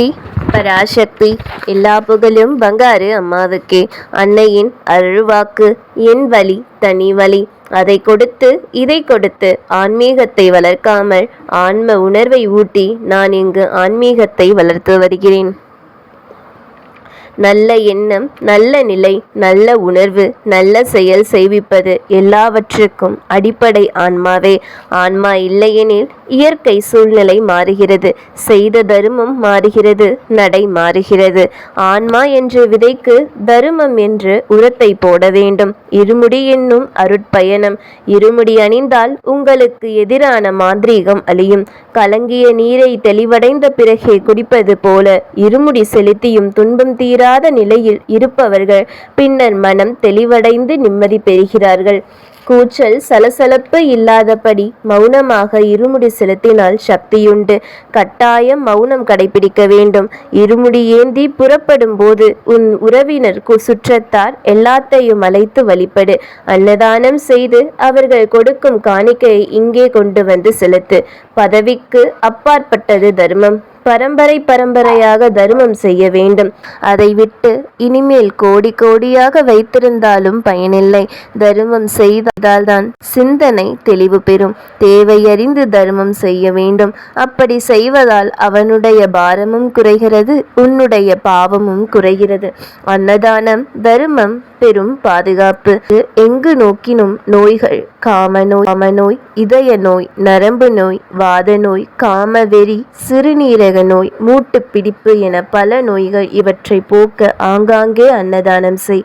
சக்தி பராசக்தி. எல்லா புகழும் பங்காரு அம்மாவுக்கே. அன்னையின் அருள்வாக்கு என் வழி தனி வழி. அதை கொடுத்து இதை கொடுத்து ஆன்மீகத்தை வளர்க்காமல் ஆன்ம உணர்வை ஊட்டி நான் இங்கு ஆன்மீகத்தை வளர்த்து வருகிறேன். நல்ல எண்ணம் நல்ல நிலை நல்ல உணர்வு நல்ல செயல் செய்விப்பது எல்லாவற்றுக்கும் அடிப்படை ஆன்மாவே. ஆன்மா இல்லையெனில் இயற்கை சூழ்நிலை மாறுகிறது. செய்த தருமம் மாறுகிறது நடை மாறுகிறது. ஆன்மா என்ற விதைக்கு தருமம் என்று உரத்தை போட வேண்டும். இருமுடி என்னும் அருட்பயணம். இருமுடி அணிந்தால் உங்களுக்கு எதிரான மாந்திரீகம் அழியும். கலங்கிய நீரை தெளிவடைந்த பிறகே குடிப்பது போல இருமுடி செலுத்தியும் துன்பம் தீராத நிலையில் இருப்பவர்கள் பின்னர் மனம் தெளிவடைந்து நிம்மதி பெறுகிறார்கள். கூச்சல் சலசலப்பு இல்லாதபடி மௌனமாக இருமுடி செலுத்தினால் சக்தியுண்டு. கட்டாயம் மௌனம் கடைபிடிக்க வேண்டும். இருமுடி ஏந்தி புறப்படும் போது உன் உறவினர் சுற்றத்தார் எல்லாத்தையும் அழைத்து வழிபடு. அன்னதானம் செய்து அவர்கள் கொடுக்கும் காணிக்கையை இங்கே கொண்டு வந்து செலுத்து. பதவிக்கு அப்பாற்பட்டது தர்மம். பரம்பரை பரம்பரையாக தர்மம் செய்ய வேண்டும். அதை விட்டு இனிமேல் கோடி கோடியாக வைத்திருந்தாலும் பயனில்லை. தர்மம் செய்தால்தான் சிந்தனை தெளிவு பெறும். தேவையறிந்து தர்மம் செய்ய வேண்டும். அப்படி செய்வதால் அவனுடைய பாரமும் குறைகிறது உன்னுடைய பாவமும் குறைகிறது. அன்னதானம் தர்மம் பெரும் பாதுகாப்பு. எங்கு நோக்கினும் நோய்கள் காம நோய் காம நோய் இதய நோய் நரம்பு நோய் வாத நோய் காமவெறி சிறுநீரக நோய் மூட்டுப்பிடிப்பு என பல நோய்கள் இவற்றை போக்க ஆங்காங்கே அன்னதானம் செய்.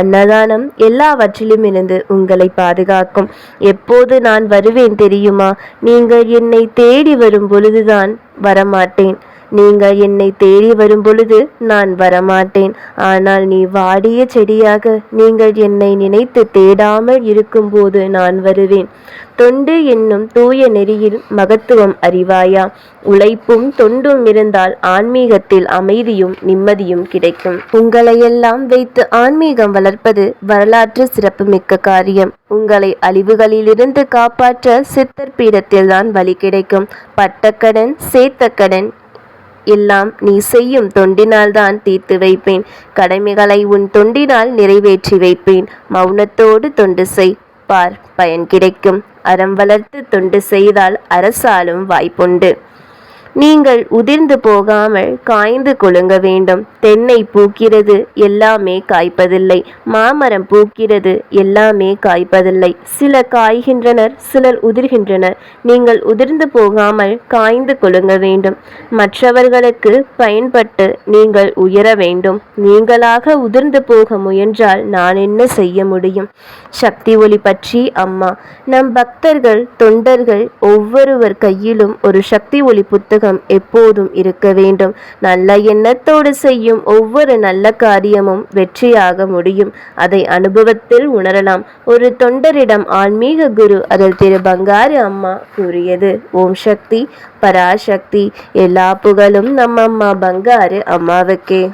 அன்னதானம் எல்லாவற்றிலும் இருந்து உங்களை பாதுகாக்கும். எப்போது நான் வருவேன் தெரியுமா? நீங்கள் என்னை தேடி வரும் பொழுதுதான் வரமாட்டேன். நீங்கள் என்னை தேடி வரும் பொழுது நான் வரமாட்டேன். ஆனால் நீ வாடிய செடியாக நீங்கள் என்னை நினைத்து தேடாமல் இருக்கும்போது நான் வருவேன். தொண்டு என்னும் தூய நெறியில் மகத்துவம் அறிவாயா? உழைப்பும் தொண்டும் இருந்தால் ஆன்மீகத்தில் அமைதியும் நிம்மதியும் கிடைக்கும். உங்களையெல்லாம் வைத்து ஆன்மீகம் வளர்ப்பது வரலாற்று சிறப்புமிக்க காரியம். உங்களை அழிவுகளிலிருந்து காப்பாற்ற சித்தர் பீடத்தில்தான் வழி கிடைக்கும். பட்டக்கடன் சேத்தக்கடன் எல்லாம் நீ செய்யும் தொண்டினால்தான் தீர்த்து வைப்பேன். கடமைகளை உன் தொண்டினால் நிறைவேற்றி வைப்பேன். மௌனத்தோடு தொண்டு செய் பார் பயன் கிடைக்கும். அறம் வளர்த்து தொண்டு செய்தால் அரசாலும் வாய்ப்புண்டு. நீங்கள் உதிர்ந்து போகாமல் காய்ந்து கொழுங்க வேண்டும். தென்னை பூக்கிறது எல்லாமே காய்ப்பதில்லை. மாமரம் பூக்கிறது எல்லாமே காய்ப்பதில்லை. சில காய்கின்றனர் சிலர் உதிர்கின்றனர். நீங்கள் உதிர்ந்து போகாமல் காய்ந்து கொழுங்க வேண்டும். மற்றவர்களுக்கு பயன்பட்டு நீங்கள் உயர வேண்டும். நீங்களாக உதிர்ந்து போக முயன்றால் நான் என்ன செய்ய முடியும்? சக்தி ஒளி பற்றி அம்மா. நம் பக்தர்கள் தொண்டர்கள் ஒவ்வொருவர் கையிலும் ஒரு சக்தி ஒளி புத்தகம் எப்போதும் இருக்க வேண்டும். நல்ல எண்ணத்தோடு செய்யும் ஒவ்வொரு நல்ல காரியமும் வெற்றியாக முடியும். அதை அனுபவத்தில் உணரலாம். ஒரு தொண்டரிடம் ஆன்மீக குரு அதில் திரு பங்காரு அம்மா கூறியது. ஓம் சக்தி பராசக்தி. எல்லா புகழும் நம்ம அம்மா பங்காரு அம்மாவுக்கே.